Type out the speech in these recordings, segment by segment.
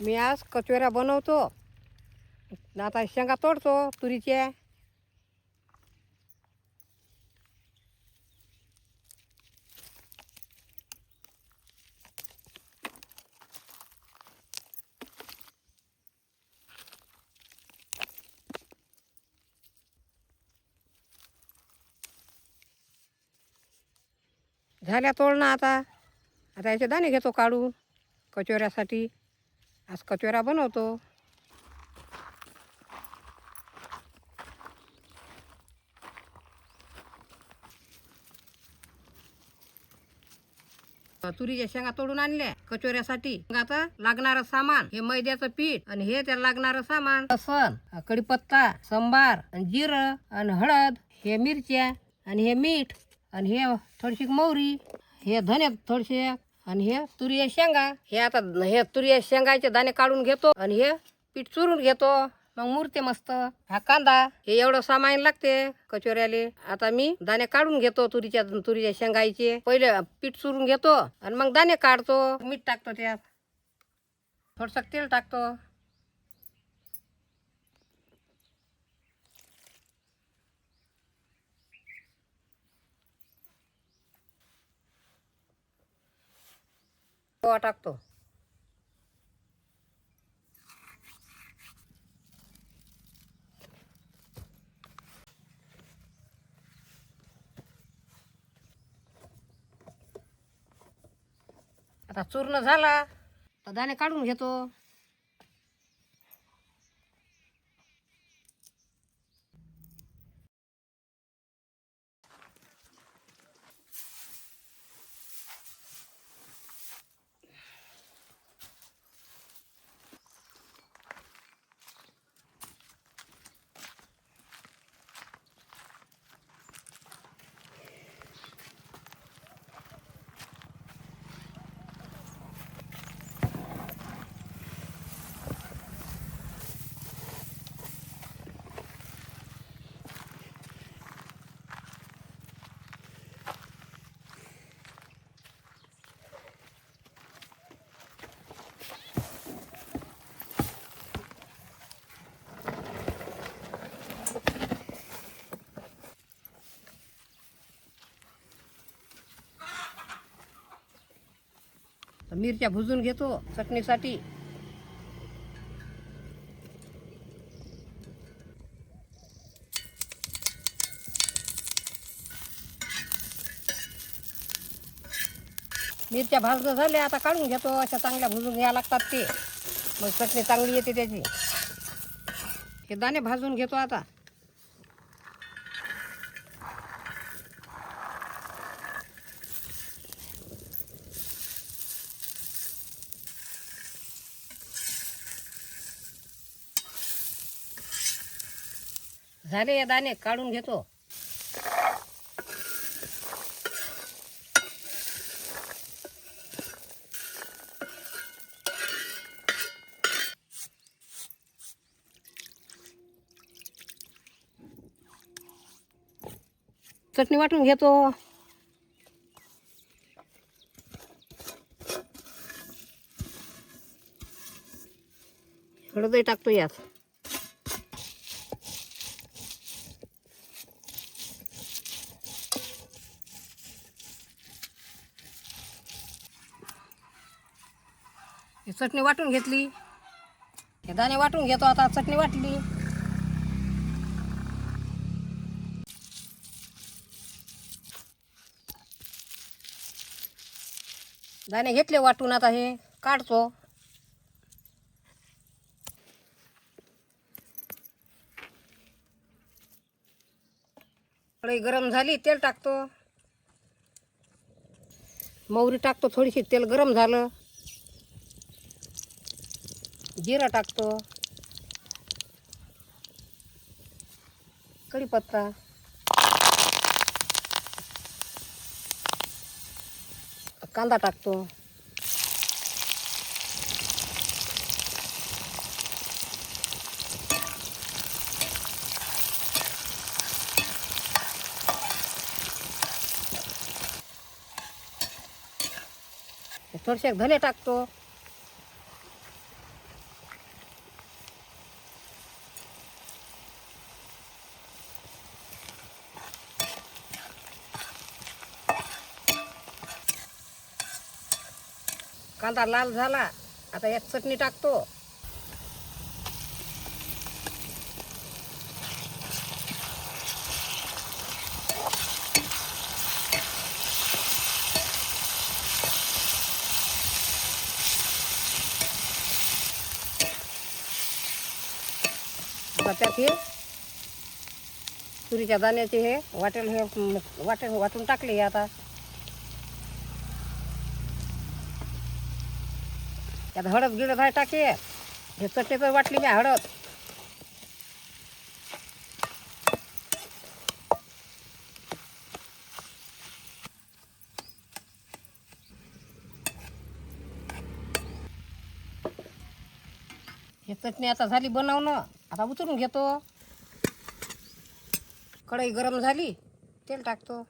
मी आज कचोऱ्या बनवतो. आता शेंगा तोडतो तुरीच्या. झाल्या तोडणं आता. आता याचे दाणे घेतो काढून कचोऱ्यासाठी. आज कचोरा बनवतो. तुरीच्या शेंगा तोडून आणल्या कचोऱ्यासाठी. आता लागणारं सामान हे मैद्याचं पीठ आणि हे त्याला लागणारं सामान. लसण कढीपत्ता संबार आणि जिरं आणि हळद हे मिरच्या आणि हे मीठ आणि हे थोडीशी मोहरी हे धने थोडेसे आणि हे तुरीया शेंगा हे आता हे तुरीया शेंगाचे दाणे काढून घेतो आणि हे पीठ चुरून घेतो. मग मुरते मस्त. हा कांदा हे एवढं सामान लागते कचोऱ्याले. आता मी दाणे काढून घेतो तुरीच्या तुरीच्या शेंगायचे. पहिले पीठ चुरून घेतो आणि मग दाणे काढतो. मीठ टाकतो त्यात. थोडस तेल टाकतो. पोहा टाकतो. आता चूर्ण झाला. तर दाणे काढून घेतो. मिरच्या भुजून घेतो चटणीसाठी. मिरच्या भाजणं झाल्या आता काढून घेतो. अशा चांगल्या भुजून घ्यायला लागतात ते. मग चटणी चांगली येते त्याची. हे दाणे भाजून घेतो आता. झाले या दाणे काढून घेतो. चटणी वाटून घेतो. हळदही टाकतो यात. चटणी वाटून घेतली. हे दाणे वाटून घेतो आता चटणी वाटली. दाणे घेतले वाटून आता हे काढतो. कढई गरम झाली तेल टाकतो. मोहरी टाकतो थोडीशी तेल गरम झालं. जिरा टाकतो. कढीपत्ता. कांदा टाकतो. थोडेसे धने टाकतो. कांदा लाल झाला आता यात चटणी टाकतो. त्यात हे तुरीच्या दाण्याचे हे वाटेल हे वाटेल वाटून टाकले हे आता. त्यात हळद गिळद आहे टाके. हे चटणी तर वाटली मी हळद. हे चटणी आता झाली बनवणं. आता उचलून घेतो. कढई गरम झाली तेल टाकतो.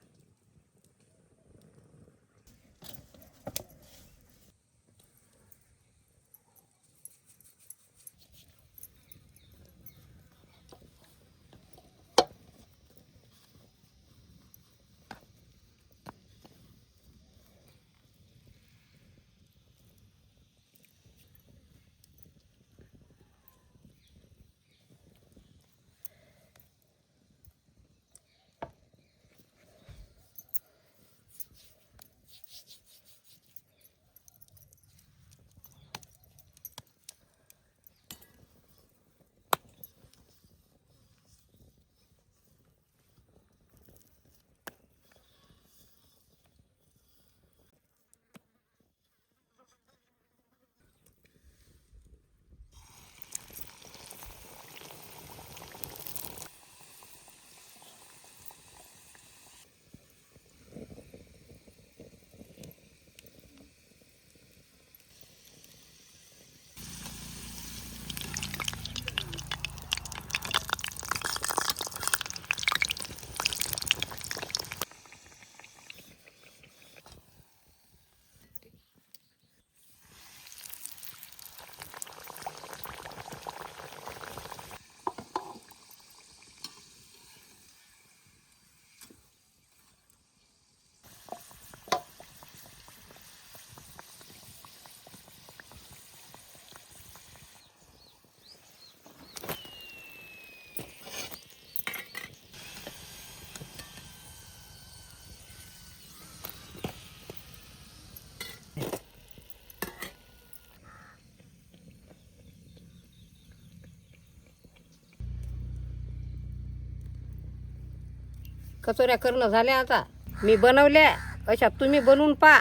कचोऱ्या करणं झाल्या आता. मी बनवल्या अशा तुम्ही बनवून पा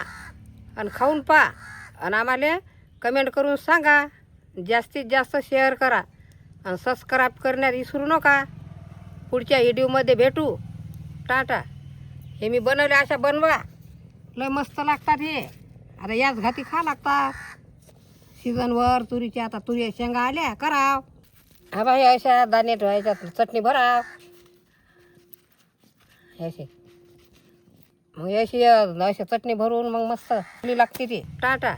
आणि खाऊन पा आणि आम्हाला कमेंट करून सांगा. जास्तीत जास्त शेअर करा आणि सबस्क्राईब करण्यात विसरू नका. पुढच्या व्हिडिओमध्ये भेटू. टाटा. हे मी बनवले अशा बनवा. लय मस्त लागतात हे. आता याच घाती खा लागतात. सीझनवर तुरीच्या आता तुरी शेंगा आल्या. कराव. हा बाई अशा दाणे ठेवायच्या चटणी भराव. अशी मग अशी अशी चटणी भरून मग मस्त लागते ती. टाटा.